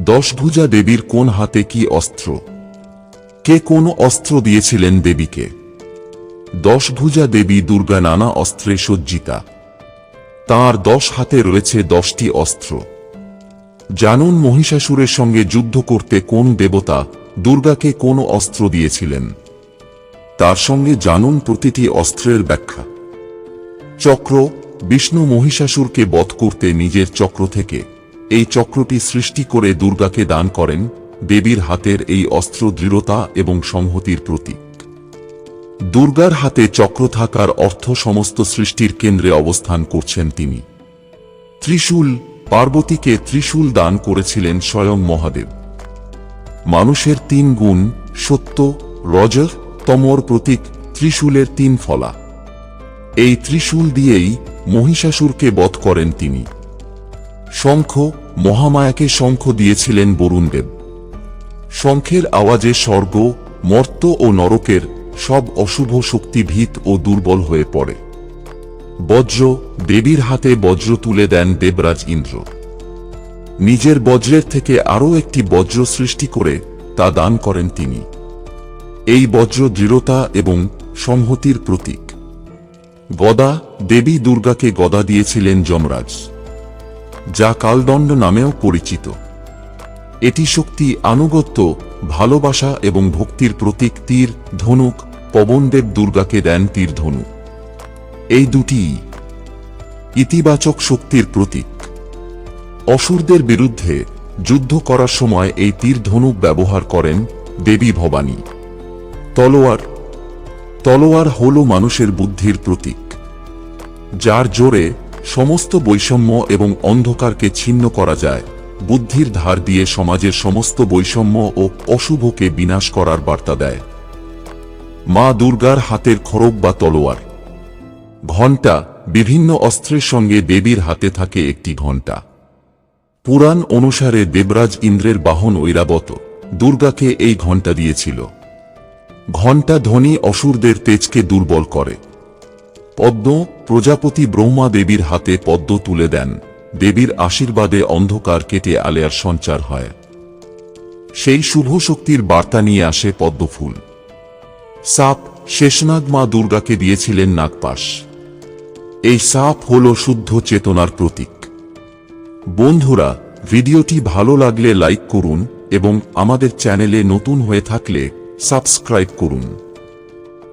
দশভুজা দেবীর কোন হাতে কি অস্ত্র? কে কোন অস্ত্র দিয়েছিলেন দেবীকে? দশভুজা দেবী দুর্গা নানা অস্ত্রে সজ্জিতা। তাঁর দশ হাতে রয়েছে দশটি অস্ত্র। জানুন মহিষাসুরের সঙ্গে যুদ্ধ করতে কোন দেবতা দুর্গাকে কোন অস্ত্র দিয়েছিলেন? তার সঙ্গে জানুন প্রতিটি অস্ত্রের ব্যাখ্যা। চক্র, বিষ্ণু মহিষাসুরকে বধ করতে নিজের চক্র থেকে এই চক্রটি সৃষ্টি করে দুর্গাকে দান করেন দেবীর হাতের এই অস্ত্র দৃঢ়তা এবং সংহতির প্রতীক। দুর্গার হাতে চক্র থাকার অর্থ সমস্ত সৃষ্টির কেন্দ্রে অবস্থান করছেন তিনি। ত্রিশূল, পার্বতীকে ত্রিশূল দান করেছিলেন স্বয়ং মহাদেব। মানুষের তিন গুণ, সত্য, রজ, তমর প্রতীক ত্রিশূলের তিন ফলা। এই ত্রিশূল দিয়েই মহিষাসুরকে বধ করেন তিনি। শঙ্খ, মহামায়াকে শঙ্খ দিয়েছিলেন বরুণদেব। শঙ্খের আওয়াজে স্বর্গ, মর্ত ও নরকের সব অশুভ শক্তি ভীত ও দুর্বল হয়ে পড়ে। বজ্র, দেবীর হাতে বজ্র তুলে দেন দেবরাজ ইন্দ্র। নিজের বজ্রের থেকে আরও একটি বজ্র সৃষ্টি করে তা দান করেন তিনি। এই বজ্র দৃঢ়তা এবং সংহতির প্রতীক। গদা, দেবী দুর্গাকে গদা দিয়েছিলেন যমরাজ। যা কালদণ্ড নামেও পরিচিত। এটি শক্তি, আনুগত্য, ভালোবাসা এবং ভক্তির প্রতীক তীর, ধনুক, পবনদেব দুর্গাকে দেন তীর ধনুক এই দুটি ইতিবাচক শক্তির প্রতীক। অসুরদের বিরুদ্ধে যুদ্ধ করার সময় এই তীর ধনুক ব্যবহার করেন দেবী ভবানী। তলোয়ার তলোয়ার হল মানুষের বুদ্ধির প্রতীক, যার জোরে সমস্ত বৈষম্য এবং অন্ধকারকে ছিন্ন করা যায়। বুদ্ধির ধার দিয়ে সমাজের সমস্ত বৈষম্য ও অশুভকে বিনাশ করার বার্তা দেয়। মা দুর্গার হাতের খড়গ বা তলোয়ার। ঘণ্টা বিভিন্ন অস্ত্রের সঙ্গে দেবীর হাতে থাকে একটি ঘণ্টা। পুরাণ অনুসারে দেবরাজ ইন্দ্রের বাহন ঐরাবত দুর্গাকে এই ঘণ্টা দিয়েছিল। ঘণ্টা ধ্বনি অসুরদের তেজকে দুর্বল করে। পদ্ম প্রজাপতি ব্রহ্মা দেবীর হাতে পদ্ম তুলে দেন। দেবীর আশীর্বাদে অন্ধকার কেটে আলেয়ার সঞ্চার হয়। সেই শুভ শক্তির বার্তা নিয়ে আসে পদ্মফুল। সাপ শেষনাগ মা দুর্গাকে দিয়েছিলেন নাগপাশ। এই সাপ হল শুদ্ধ চেতনার প্রতীক। বন্ধুরা, ভিডিওটি ভালো লাগলে লাইক করুন এবং আমাদের চ্যানেলে নতুন হয়ে থাকলে সাবস্ক্রাইব করুন।